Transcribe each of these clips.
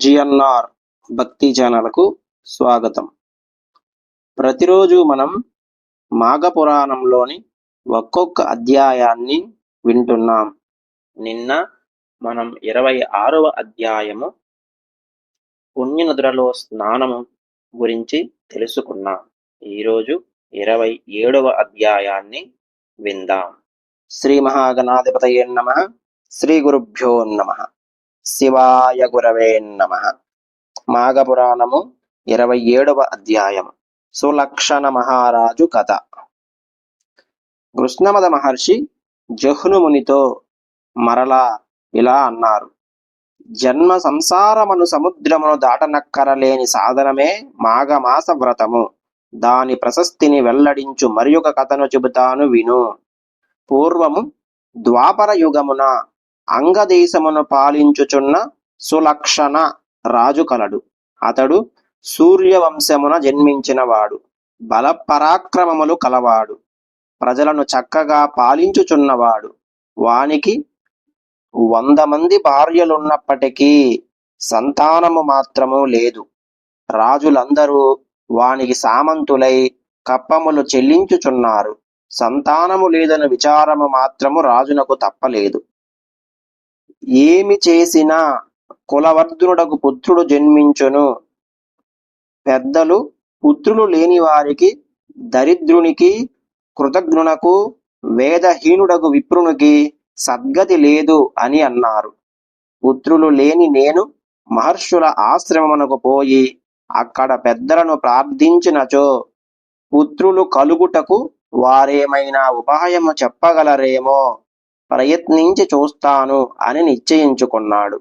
GNR భక్తి ఛానల్కు స్వాగతం. ప్రతిరోజు మనం మాఘ పురాణంలోని ఒక్కొక్క అధ్యాయాన్ని వింటున్నాం. నిన్న మనం ఇరవై ఆరవ అధ్యాయము పుణ్యనదులలో స్నానము గురించి తెలుసుకున్నాం. ఈరోజు ఇరవై ఏడవ అధ్యాయాన్ని విందాం. శ్రీ మహాగణాధిపతయే నమ. శ్రీ గురుభ్యో నమ. శివాయ గురవే నమ. మాఘపురాణము ఇరవై ఏడవ అధ్యాయం సులక్షణ మహారాజు కథ. కృష్ణమద మహర్షి జహ్నుమునితో మరలా ఇలా అన్నారు. జన్మ సంసారమును సముద్రమును దాటనక్కరలేని సాధనమే మాఘమాస వ్రతము. దాని ప్రశస్తిని వెల్లడించు మరి ఒక కథను చెబుతాను విను. పూర్వము ద్వాపర యుగమున అంగదేశమును పాలించుచున్న సులక్షణ రాజు కలడు. అతడు సూర్యవంశమున జన్మించినవాడు. బలపరాక్రమములు కలవాడు. ప్రజలను చక్కగా పాలించుచున్నవాడు. వానికి వంద మంది భార్యలున్నప్పటికీ సంతానము మాత్రము లేదు. రాజులందరూ వానికి సామంతులై కప్పములు చెల్లించుచున్నారు. సంతానము లేదని విచారము మాత్రము రాజునకు తప్పలేదు. ఏమి చేసినా కులవర్ధనుడకు పుత్రుడు జన్మించును. పెద్దలు పుత్రులు లేని వారికి దరిద్రునికి కృతజ్ఞునకు వేదహీనుడకు విప్రునికి సద్గతి లేదు అని అన్నారు. పుత్రులు లేని నేను మహర్షుల ఆశ్రమమునకు పోయి అక్కడ పెద్దలను ప్రార్థించినచో పుత్రులు కలుగుటకు వారేమైనా ఉపాయము చెప్పగలరేమో? ప్రయత్నించి చూస్తాను అని నిశ్చయించుకున్నాడు.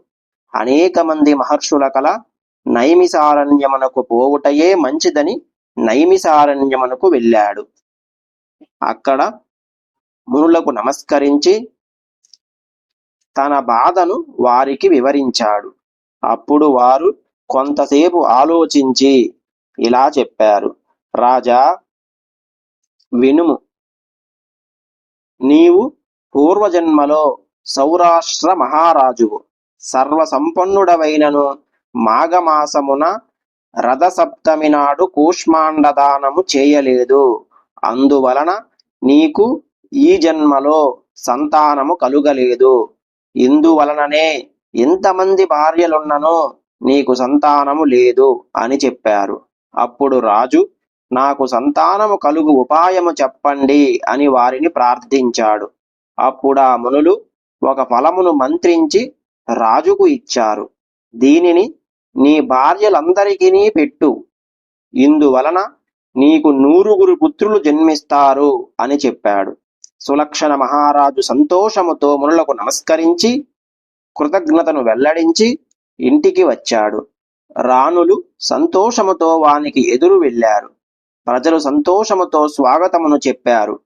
అనేక మంది మహర్షుల కల నైమిసారణ్యమునకు పోవుటయే మంచిదని నైమిసారణ్యమునకు వెళ్ళాడు. అక్కడ మునులకు నమస్కరించి తన బాధను వారికి వివరించాడు. అప్పుడు వారు కొంతసేపు ఆలోచించి ఇలా చెప్పారు. రాజా వినుము. నీవు పూర్వజన్మలో సౌరాష్ట్ర మహారాజువు సర్వసంపన్నుడవైనను మాఘమాసమున రథసప్తమి నాడు కూష్మాండదానము చేయలేదు. అందువలన నీకు ఈ జన్మలో సంతానము కలుగలేదు. ఇందువలననే ఇంతమంది భార్యలున్నను నీకు సంతానము లేదు అని చెప్పారు. అప్పుడు రాజు నాకు సంతానము కలుగు ఉపాయము చెప్పండి అని వారిని ప్రార్థించాడు. అప్పుడు ఆ మునులు ఒక ఫలమును మంత్రించి రాజుకు ఇచ్చారు. దీనిని నీ భార్యలందరికీ పెట్టు. ఇందువలన నీకు నూరుగురు పుత్రులు జన్మిస్తారు అని చెప్పాడు. సులక్షణ మహారాజు సంతోషముతో మునులకు నమస్కరించి కృతజ్ఞతను వెల్లడించి ఇంటికి వచ్చాడు. రాణులు సంతోషముతో వానికి ఎదురు వెళ్ళారు. ప్రజలు సంతోషముతో స్వాగతమును చెప్పారు.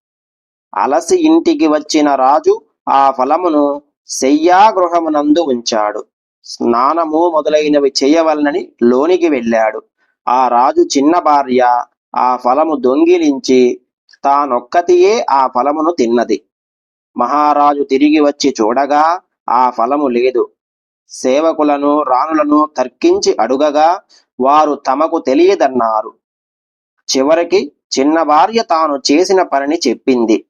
అలసి ఇంటికి వచ్చిన రాజు ఆ ఫలమును శయ్యాగృహమునందు ఉంచాడు. స్నానము మొదలైనవి చేయవలనని లోనికి వెళ్ళాడు. ఆ రాజు చిన్న భార్య ఆ ఫలము దొంగిలించి తానొక్కతియే ఆ ఫలమును తిన్నది. మహారాజు తిరిగి వచ్చి చూడగా ఆ ఫలము లేదు. సేవకులను రాణులను తర్కించి అడుగగా వారు తమకు తెలియదన్నారు. చివరికి చిన్న భార్య తాను చేసిన పనిని చెప్పింది.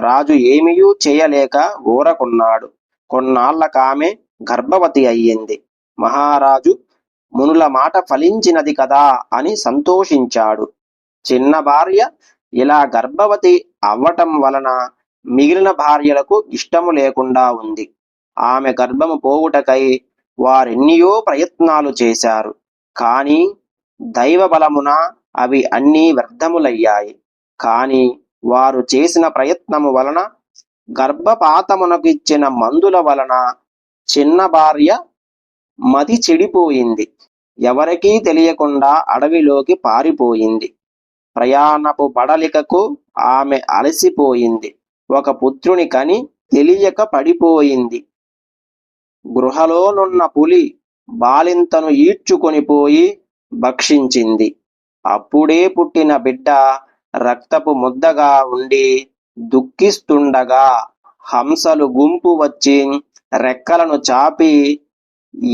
రాజు ఏమీయూ చేయలేక ఊరకున్నాడు. కొన్నాళ్ళకామె గర్భవతి అయ్యింది. మహారాజు మునుల మాట ఫలించినది కదా అని సంతోషించాడు. చిన్న భార్య ఇలా గర్భవతి అవ్వటం వలన మిగిలిన భార్యలకు ఇష్టము లేకుండా ఉంది. ఆమె గర్భము పోవుటకై వారెన్నియో ప్రయత్నాలు చేశారు. కానీ దైవ బలమున అవి అన్నీ వ్యర్థములయ్యాయి. కానీ వారు చేసిన ప్రయత్నము వలన గర్భపాతమునకు ఇచ్చిన మందుల వలన చిన్న భార్య మతి చెడిపోయింది. ఎవరికీ తెలియకుండా అడవిలోకి పారిపోయింది. ప్రయాణపు బడలికకు ఆమె అలసిపోయింది. ఒక పుత్రుని కని తెలియక పడిపోయింది. గృహలోనున్న పులి బాలింతను ఈడ్చుకొని పోయి భక్షించింది. అప్పుడే పుట్టిన బిడ్డ రక్తపు ముద్దగా ఉండి దుఃఖిస్తుండగా హంసలు గుంపు వచ్చి రెక్కలను చాపి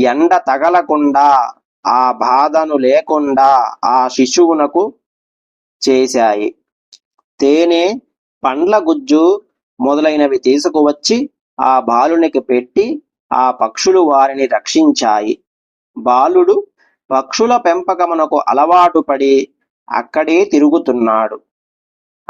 ఎండ తగలకుండా ఆ బాధను లేకుండా ఆ శిశువునకు చేశాయి. తేనె పండ్ల గుజ్జు మొదలైనవి తీసుకువచ్చి ఆ బాలునికి పెట్టి ఆ పక్షులు వారిని రక్షించాయి. బాలుడు పక్షుల పెంపకమునకు అలవాటు పడి అక్కడే తిరుగుతున్నాడు.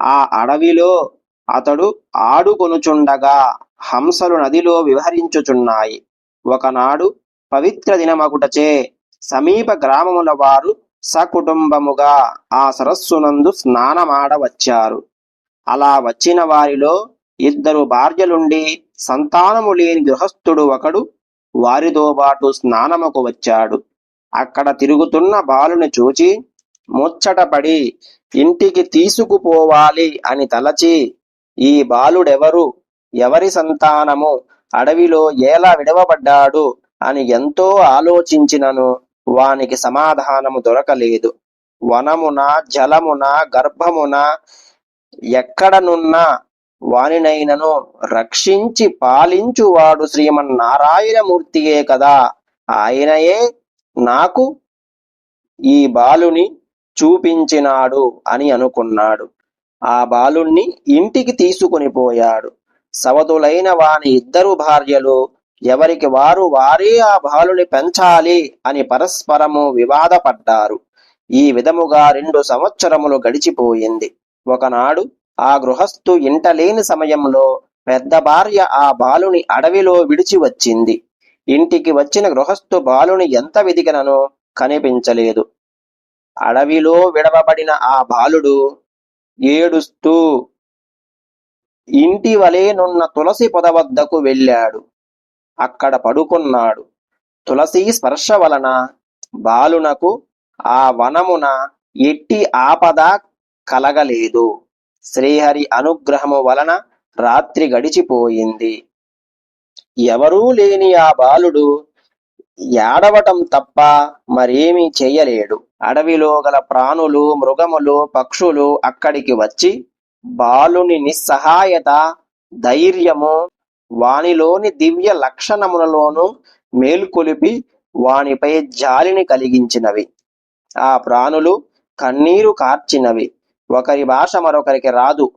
ఆ అడవిలో అతడు ఆడుకొనుచుండగా హంసలు నదిలో విహరించుచున్నాయి. ఒకనాడు పవిత్ర దినమగుటచే సమీప గ్రామముల వారు సకుటుంబముగా ఆ సరస్సునందు స్నానమాడవచ్చారు. అలా వచ్చిన వారిలో ఇద్దరు భార్యలుండి సంతానము లేని గృహస్థుడు ఒకడు వారితో పాటు స్నానముకు వచ్చాడు. అక్కడ తిరుగుతున్న బాలుని చూచి ముచ్చటపడి ఇంటికి తీసుకుపోవాలి అని తలచి ఈ బాలుడెవరు? ఎవరి సంతానము? అడవిలో ఎలా విడవబడ్డాడు? అని ఎంతో ఆలోచించినను వానికి సమాధానము దొరకలేదు. వనమున జలమున గర్భమున ఎక్కడనున్న వానినైనను రక్షించి పాలించువాడు శ్రీమన్నారాయణమూర్తియే కదా. ఆయనయే నాకు ఈ బాలుని చూపించినాడు అని అనుకున్నాడు. ఆ బాలుణ్ణి ఇంటికి తీసుకొని పోయాడు. సవతులైన వాని ఇద్దరు భార్యలు ఎవరికి వారు వారే ఆ బాలుని పెంచాలి అని పరస్పరము వివాదపడ్డారు. ఈ విధముగా రెండు సంవత్సరములు గడిచిపోయింది. ఒకనాడు ఆ గృహస్థు ఇంటలేని సమయంలో పెద్ద భార్య ఆ బాలుని అడవిలో విడిచి వచ్చింది. ఇంటికి వచ్చిన గృహస్థు బాలుని ఎంత వెదికిననో కనిపించలేదు. అడవిలో విడవబడిన ఆ బాలుడు ఏడుస్తూ ఇంటి వలెనున్న తులసి పొద వద్దకు వెళ్ళాడు. అక్కడ పడుకున్నాడు. తులసి స్పర్శ వలన బాలునకు ఆ వనమున ఎట్టి ఆపద కలగలేదు. శ్రీహరి అనుగ్రహము వలన రాత్రి గడిచిపోయింది. ఎవరూ లేని ఆ బాలుడు ఏడవటం తప్ప మరేమీ చేయలేడు. అడవిలో గల ప్రాణులు మృగములు పక్షులు అక్కడికి వచ్చి బాలుని నిస్సహాయత ధైర్యము వానిలోని దివ్య లక్షణములలోనూ మేల్కొలిపి వానిపై జాలిని కలిగించినవి. ఆ ప్రాణులు కన్నీరు కార్చినవి. ఒకరి భాష మరొకరికి రాదు.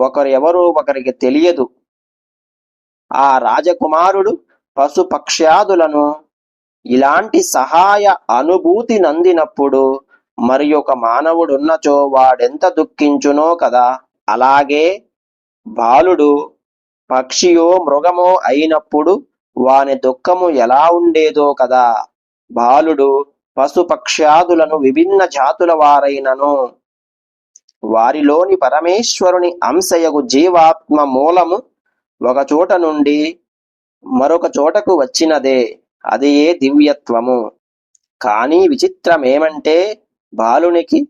ఒకరు ఎవరు ఒకరికి తెలియదు. ఆ రాజకుమారుడు పశుపక్ష్యాదులను ఇలాంటి సహాయ అనుభూతి నందినప్పుడు మరి ఒక మానవుడున్నచో వాడెంత దుఃఖించునో కదా. అలాగే బాలుడు పక్షియో మృగమో అయినప్పుడు వాని దుఃఖము ఎలా ఉండేదో కదా. బాలుడు పశుపక్ష్యాదులను విభిన్న జాతుల వారైనను. వారిలోని పరమేశ్వరుని అంశయగు జీవాత్మ మూలము ఒక చోట నుండి మరొక చోటకు వచ్చినదే. అదే దివ్యత్వము. కానీ విచిత్రమేమంటే బాలునికి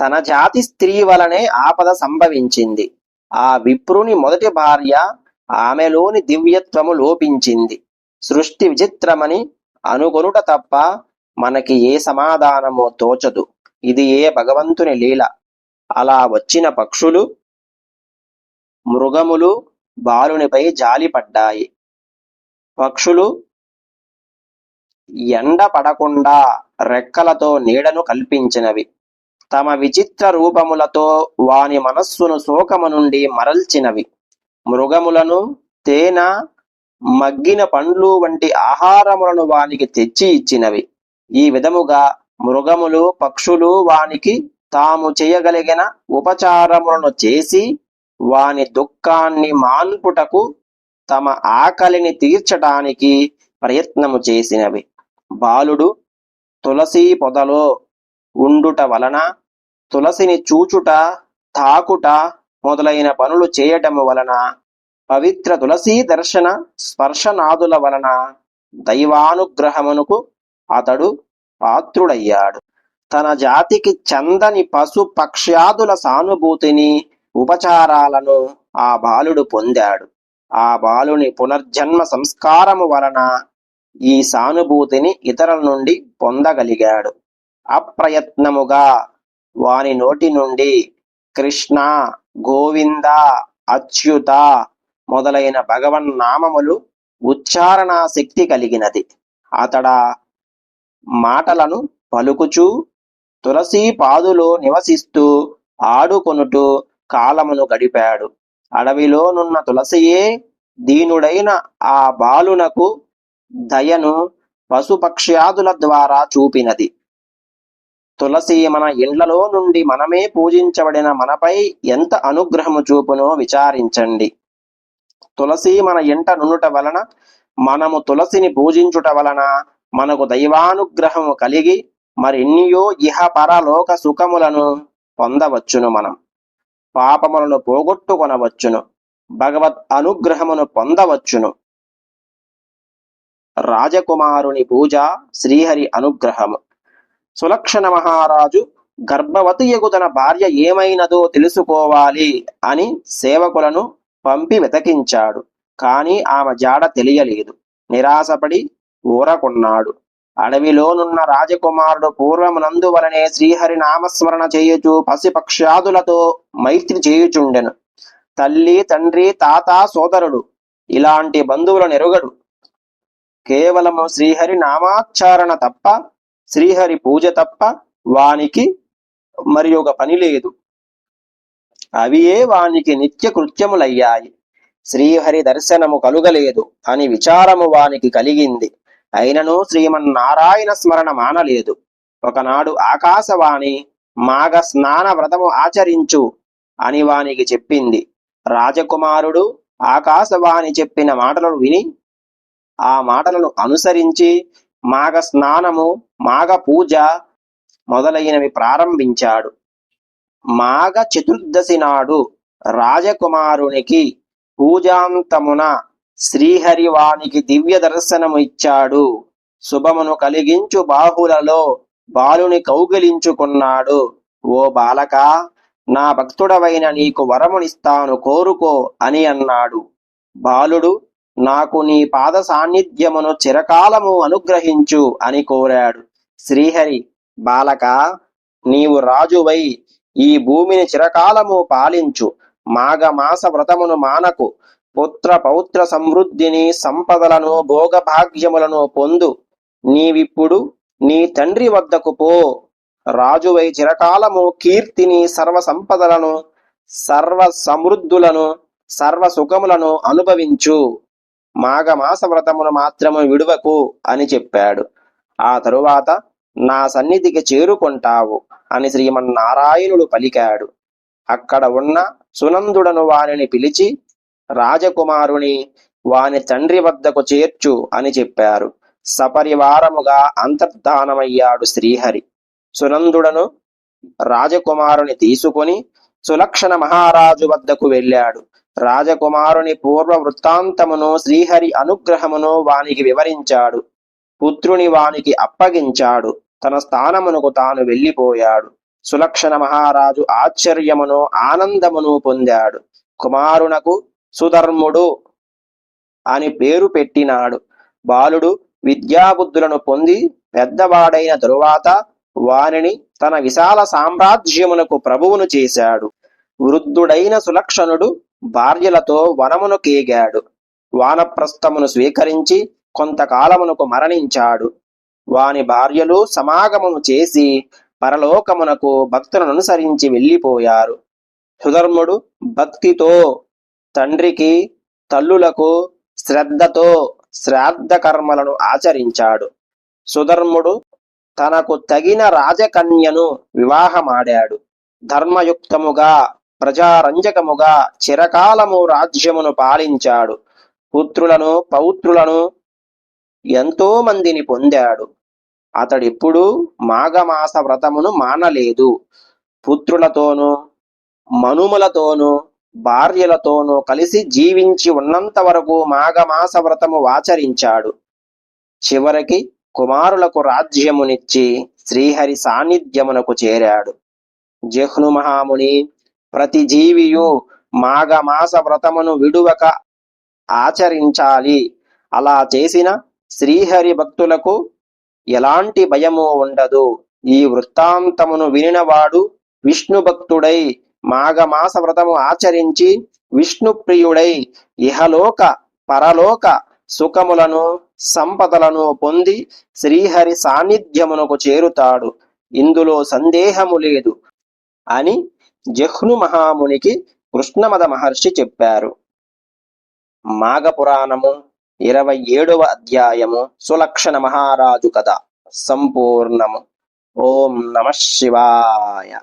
తన జాతి స్త్రీ వలనే ఆపద సంభవించింది. ఆ విప్రుని మొదటి భార్య ఆమెలోని దివ్యత్వము లోపించింది. సృష్టి విచిత్రమని అనుకొనుట తప్ప మనకి ఏ సమాధానమో తోచదు. ఇది ఏ భగవంతుని లీల. అలా వచ్చిన పక్షులు మృగములు బాలునిపై జాలిపడ్డాయి. పక్షులు ఎండ పడకుండా రెక్కలతో నీడను కల్పించినవి. తమ విచిత్ర రూపములతో వాని మనస్సును శోకము నుండి మరల్చినవి. మృగములను తేనె మగ్గిన పండ్లు వంటి ఆహారములను వానికి తెచ్చి ఇచ్చినవి. ఈ విధముగా మృగములు పక్షులు వానికి తాము చేయగలిగిన ఉపచారములను చేసి వాని దుఃఖాన్ని మాన్పుటకు తమ ఆకలిని తీర్చటానికి ప్రయత్నము చేసినవి. బాలుడు తులసి పొదలో ఉండుట వలన తులసిని చూచుట తాకుట మొదలైన పనులు చేయటము వలన పవిత్ర తులసీ దర్శన స్పర్శనాదుల వలన దైవానుగ్రహమునకు అతడు పాత్రుడయ్యాడు. తన జాతికి చందని పశు పక్ష్యాదుల సానుభూతిని ఉపచారాలను ఆ బాలుడు పొందాడు. ఆ బాలుని పునర్జన్మ సంస్కారము వలన ఈ సానుభూతిని ఇతరుల నుండి పొందగలిగాడు. అప్రయత్నముగా వాని నోటి నుండి కృష్ణ గోవింద అచ్యుత మొదలైన భగవన్ నామములు ఉచ్చారణ శక్తి కలిగినది. అతడా మాటలను పలుకుచూ తులసి పాదులో నివసిస్తూ ఆడుకొనుటూ కాలమును గడిపాడు. అడవిలోనున్న తులసియే దీనుడైన ఆ బాలునకు దయను పశుపక్ష్యాదుల ద్వారా చూపినది. తులసి మన ఇండ్లలో నుండి మనమే పూజించబడిన మనపై ఎంత అనుగ్రహము చూపునో విచారించండి. తులసి మన ఇంట నునుట వలన మనము తులసిని పూజించుట వలన మనకు దైవానుగ్రహము కలిగి మరెన్నియో ఇహ పరలోక సుఖములను పొందవచ్చును మనం. పాపములను పోగొట్టుకొనవచ్చును. భగవత్ అనుగ్రహమును పొందవచ్చును. రాజకుమారుని పూజ శ్రీహరి అనుగ్రహము. సులక్షణ మహారాజు గర్భవతియగు తన భార్య ఏమైనదో తెలుసుకోవాలి అని సేవకులను పంపి వెతకించాడు. కాని ఆమె జాడ తెలియలేదు. నిరాశపడి ఊరకున్నాడు. అడవిలోనున్న రాజకుమారుడు పూర్వమునందు వలనే శ్రీహరి నామస్మరణ చేయుచు పసిపక్షాదులతో మైత్రి చేయుచుండెను. తల్లి తండ్రి తాత సోదరుడు ఇలాంటి బంధువుల నెరుగడు కేవలము శ్రీహరి నామాచారణ తప్ప శ్రీహరి పూజ తప్ప వానికి మరి ఒక పని లేదు. అవియే వానికి నిత్య కృత్యములయ్యాయి. శ్రీహరి దర్శనము కలుగలేదు. అని విచారము వానికి కలిగింది. అయినను శ్రీమన్నారాయణ స్మరణ మానలేదు. ఒకనాడు ఆకాశవాణి మాఘ స్నాన వ్రతము ఆచరించు అని వానికి చెప్పింది. రాజకుమారుడు ఆకాశవాణి చెప్పిన మాటలను విని ఆ మాటలను అనుసరించి మాఘ స్నానము మాఘ పూజ మొదలైనవి ప్రారంభించాడు. మాఘ చతుర్దశి నాడు రాజకుమారునికి పూజాంతమున శ్రీహరివానికి దివ్య దర్శనము ఇచ్చాడు. శుభమును కలిగించు బాహులలో బాలుని కౌగిలించుకున్నాడు. ఓ బాలక నా భక్తుడవైన నీకు వరమునిస్తాను కోరుకో అని అన్నాడు. బాలుడు నాకు నీ పాద సాన్నిధ్యమును చిరకాలము అనుగ్రహించు అని కోరాడు. శ్రీహరి బాలక నీవు రాజువై ఈ భూమిని చిరకాలము పాలించు. మాఘమాస వ్రతమును మానకు. పుత్ర పౌత్ర సమృద్ధిని సంపదలను భోగభాగ్యములను పొందు. నీవిప్పుడు నీ తండ్రి వద్దకు పో. రాజువై చిరకాలము కీర్తిని సర్వ సంపదలను సర్వ సమృద్ధులను సర్వ సుఖములను అనుభవించు. మాఘమాస వ్రతమును మాత్రము విడువకు అని చెప్పాడు. ఆ తరువాత నా సన్నిధికి చేరుకుంటావు అని శ్రీమన్నారాయణుడు పలికాడు. అక్కడ ఉన్న సునందుడను వానిని పిలిచి రాజకుమారుని వాని తండ్రి వద్దకు చేర్చు అని చెప్పారు. సపరివారముగా అంతర్ధానమయ్యాడు శ్రీహరి. సునందుడను రాజకుమారుని తీసుకొని సులక్షణ మహారాజు వద్దకు వెళ్ళాడు. రాజకుమారుని పూర్వ వృత్తాంతమును శ్రీహరి అనుగ్రహమును వానికి వివరించాడు. పుత్రుని వానికి అప్పగించాడు. తన స్థానమునకు తాను వెళ్ళిపోయాడు. సులక్షణ మహారాజు ఆశ్చర్యమును ఆనందమును పొందాడు. కుమారునకు సుధర్ముడు అని పేరు పెట్టినాడు. బాలుడు విద్యాబుద్ధులను పొంది పెద్దవాడైన తరువాత వారిని తన విశాల సామ్రాజ్యమునకు ప్రభువును చేశాడు. వృద్ధుడైన సులక్షణుడు భార్యలతో వనమును కేగాడు. వానప్రస్థమును స్వీకరించి కొంతకాలమునకు మరణించాడు. వాని భార్యలు సమాగమము చేసి పరలోకమునకు భక్తులను అనుసరించి వెళ్ళిపోయారు. సుధర్ముడు భక్తితో తండ్రికి తల్లులకు శ్రద్ధతో శ్రాద్ధ కర్మలను ఆచరించాడు. సుధర్ముడు తనకు తగిన రాజకన్యను వివాహమాడాడు. ధర్మయుక్తముగా ప్రజారంజకముగా చిరకాలము రాజ్యమును పాలించాడు. పుత్రులను పౌత్రులను ఎంతో మందిని పొందాడు. అతడిప్పుడు మాఘమాస వ్రతమును మానలేదు. పుత్రులతోనూ మనుమలతోనూ భార్యలతోనూ కలిసి జీవించి ఉన్నంత వరకు మాఘమాస వ్రతము ఆచరించాడు. చివరికి కుమారులకు రాజ్యమునిచ్చి శ్రీహరి సాన్నిధ్యమునకు చేరాడు. జహ్ను మహాముని ప్రతి జీవియు మాఘమాస వ్రతమును విడువక ఆచరించాలి. అలా చేసిన శ్రీహరి భక్తులకు ఎలాంటి భయము ఉండదు. ఈ వృత్తాంతమును వినినవాడు విష్ణు భక్తుడై మాఘమాస వ్రతము ఆచరించి విష్ణు ప్రియుడై ఇహలోక పరలోక సుఖములను సంపదలను పొంది శ్రీహరి సాన్నిధ్యమునకు చేరుతాడు. ఇందులో సందేహము లేదు. అని జహ్ను మహామునికి కృష్ణమద మహర్షి చెప్పారు. మాఘపురాణము ఇరవై ఏడవ అధ్యాయము సులక్షణ మహారాజు కథ సంపూర్ణము. ఓం నమ శివాయ.